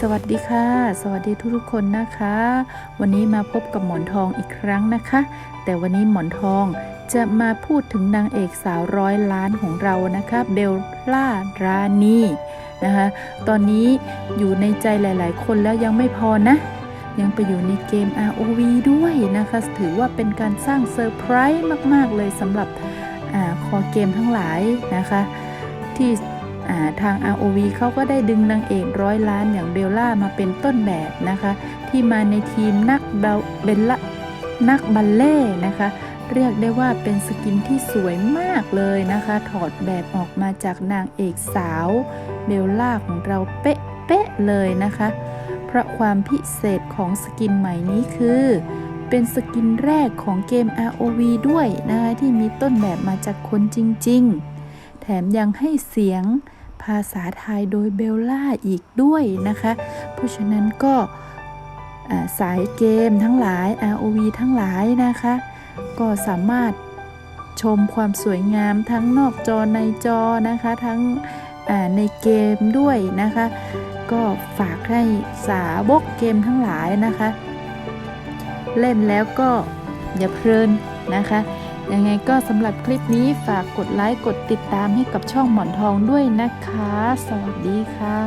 สวัสดีค่ะ สวัสดีทุกๆคนนะคะ วันนี้มาพบกับหมอนทองอีกครั้งนะคะ แต่วันนี้หมอนทองจะมาพูดถึงนางเอกสาวร้อยล้านของเรานะคะเบลล่ารานีนะคะตอนนี้อยู่ในใจหลายๆ คนแล้วยังไม่พอนะ ยังไปอยู่ในเกม ROV ด้วยนะคะ ถือว่าเป็นการสร้างเซอร์ไพรส์มาก ๆ เลยสำหรับอคอเกมทั้งหลายนะคะ ที่ ทาง ROV เขาก็ได้ดึงนางเอกร้อยล้านอย่างเบลล่ามาเป็นต้นแบบนะคะ ที่มาในทีมนักเบลเบลล่านักบัลเล่นะคะ เรียกได้ว่าเป็นสกินที่สวยมากเลยนะคะ ถอดแบบออกมาจากนางเอกสาวเบลล่าของเราเป๊ะเป๊ะเลยนะคะ เพราะความพิเศษของสกินใหม่นี้คือ เป็นสกินแรกของเกม ROV ด้วยนะคะที่มีต้นแบบมาจากคนจริง ๆ แถมยังให้เสียงภาษาไทยโดยเบลล่าอีกด้วยนะคะ เพราะฉะนั้นก็สายเกมทั้งหลาย ROV ทั้งหลายนะคะ ก็สามารถชมความสวยงามทั้งนอกจอในจอนะคะ ทั้งในเกมด้วยนะคะ ก็ฝากให้สาวกเกมทั้งหลายนะคะ เล่นแล้วก็อย่าเพลินนะคะ ยังไงก็สำหรับคลิปนี้ฝากกดไลค์กดติดตามให้กับช่องหมอนทองด้วยนะคะ สวัสดีค่ะ